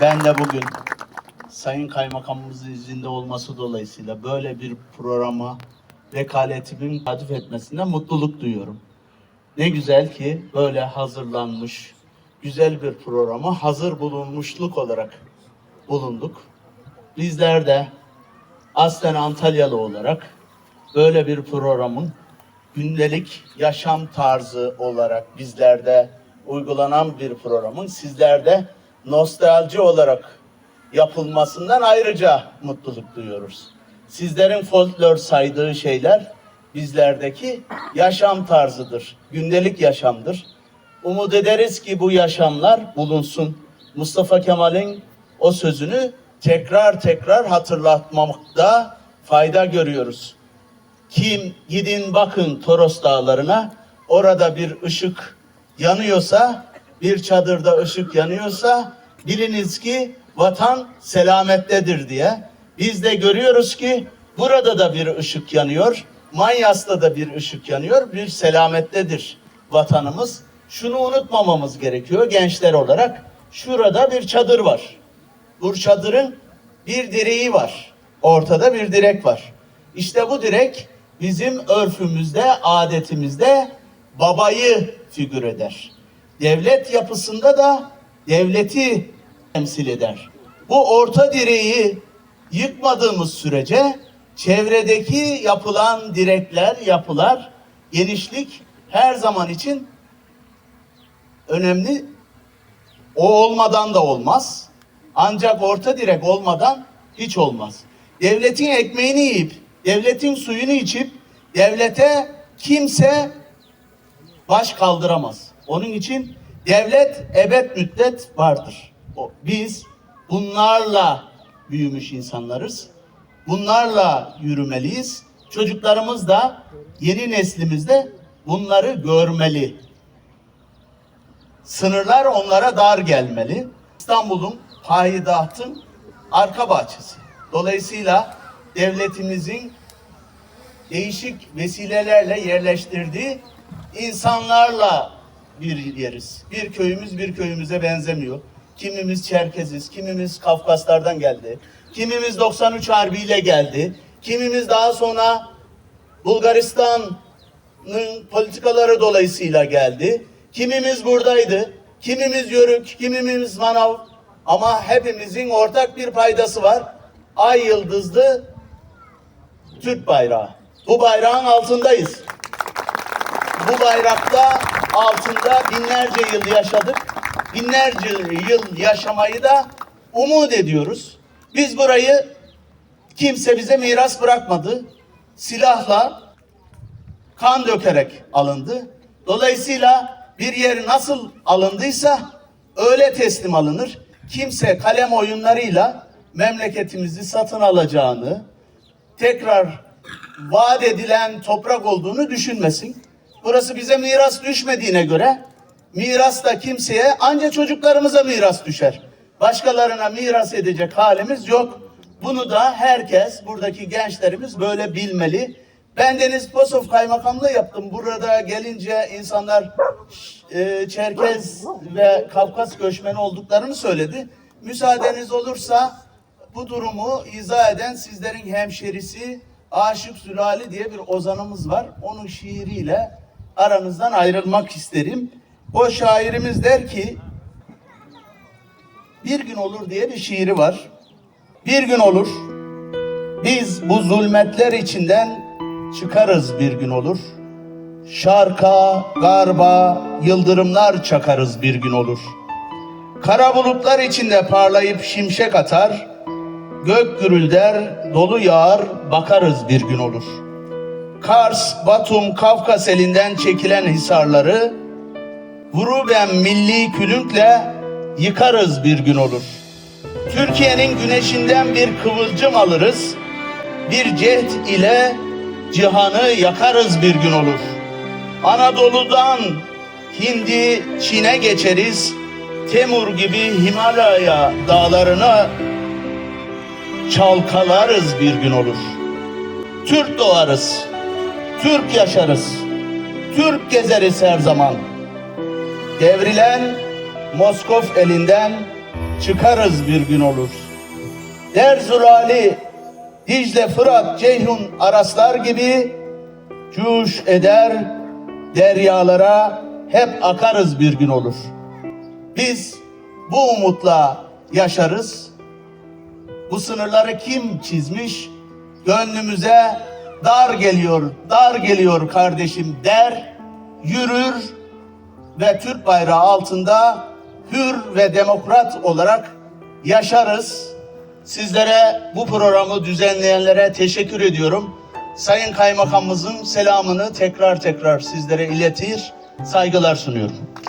Ben de bugün Sayın Kaymakamımızın izinde olması dolayısıyla böyle bir programa vekaletimin hadif etmesinden mutluluk duyuyorum. Ne güzel ki böyle hazırlanmış, güzel bir programa hazır bulunmuşluk olarak bulunduk. Bizler de aslen Antalyalı olarak böyle bir programın gündelik yaşam tarzı olarak bizlerde uygulanan bir programın sizlerde nostalji olarak yapılmasından ayrıca mutluluk duyuyoruz. Sizlerin folklor saydığı şeyler bizlerdeki yaşam tarzıdır, gündelik yaşamdır. Umut ederiz ki bu yaşamlar bulunsun. Mustafa Kemal'in o sözünü tekrar tekrar hatırlatmamakta fayda görüyoruz. Kim gidin bakın Toros dağlarına orada bir ışık yanıyorsa bir çadırda ışık yanıyorsa biliniz ki vatan selamettedir diye. Biz de görüyoruz ki burada da bir ışık yanıyor. Manyas'ta da bir ışık yanıyor. Bir selamettedir vatanımız. Şunu unutmamamız gerekiyor gençler olarak. Şurada bir çadır var. Bu çadırın bir direği var. Ortada bir direk var. İşte bu direk bizim örfümüzde, adetimizde babayı figür eder. Devlet yapısında da devleti temsil eder. Bu orta direği yıkmadığımız sürece çevredeki yapılan direkler, yapılar, genişlik her zaman için önemli. O olmadan da olmaz. Ancak orta direk olmadan hiç olmaz. Devletin ekmeğini yiyip, devletin suyunu içip, devlete kimse baş kaldıramaz. Onun için devlet ebed müddet vardır. Biz bunlarla büyümüş insanlarız. Bunlarla yürümeliyiz. Çocuklarımız da yeni neslimiz de bunları görmeli. Sınırlar onlara dar gelmeli. İstanbul'un payitahtın arka bahçesi. Dolayısıyla devletimizin değişik vesilelerle yerleştirdiği insanlarla bir yeriz. Bir köyümüz bir köyümüze benzemiyor. Kimimiz Çerkeziz, kimimiz Kafkaslardan geldi. Kimimiz 93 Harbi'yle geldi. Kimimiz daha sonra Bulgaristan'ın politikaları dolayısıyla geldi. Kimimiz buradaydı. Kimimiz Yörük, kimimiz Manav. Ama hepimizin ortak bir paydası var. Ay yıldızlı Türk bayrağı. Bu bayrağın altındayız. Bu bayrakta altında binlerce yıl yaşadık. Binlerce yıl yaşamayı da umut ediyoruz. Biz burayı kimse bize miras bırakmadı. Silahla kan dökerek alındı. Dolayısıyla bir yer nasıl alındıysa öyle teslim alınır. Kimse kalem oyunlarıyla memleketimizi satın alacağını, tekrar vaat edilen toprak olduğunu düşünmesin. Burası bize miras düşmediğine göre miras da kimseye anca çocuklarımıza miras düşer. Başkalarına miras edecek halimiz yok. Bunu da herkes, buradaki gençlerimiz böyle bilmeli. Ben Deniz Posov kaymakamlığı yaptım. Burada gelince insanlar e, Çerkez ve Kafkas göçmeni olduklarını söyledi. Müsaadeniz olursa bu durumu izah eden sizlerin hemşerisi Aşık Zülali diye bir ozanımız var. Onun şiiriyle aranızdan ayrılmak isterim. O şairimiz der ki bir gün olur diye bir şiiri var. Bir gün olur. Biz bu zulmetler içinden çıkarız bir gün olur. Şarka, garba, yıldırımlar çakarız bir gün olur. Kara bulutlar içinde parlayıp şimşek atar. Gök gürülder, dolu yağar, bakarız bir gün olur. Kars, Batum, Kafkas elinden çekilen hisarları Vuruben milli külünkle yıkarız bir gün olur. Türkiye'nin güneşinden bir kıvılcım alırız. Bir cehd ile cihanı yakarız bir gün olur. Anadolu'dan Hindi, Çin'e geçeriz. Temur gibi Himalaya dağlarına çalkalarız bir gün olur. Türk doğarız, Türk yaşarız, Türk gezeriz her zaman. Devrilen Moskov elinden çıkarız bir gün olur. Derzulali, Dicle, Fırat, Ceyhun, Araslar gibi cuş eder deryalara hep akarız bir gün olur. Biz bu umutla yaşarız. Bu sınırları kim çizmiş? Gönlümüze dar geliyor, dar geliyor kardeşim der, yürür ve Türk bayrağı altında hür ve demokrat olarak yaşarız. Sizlere bu programı düzenleyenlere teşekkür ediyorum. Sayın Kaymakamımızın selamını tekrar tekrar sizlere iletir, saygılar sunuyorum.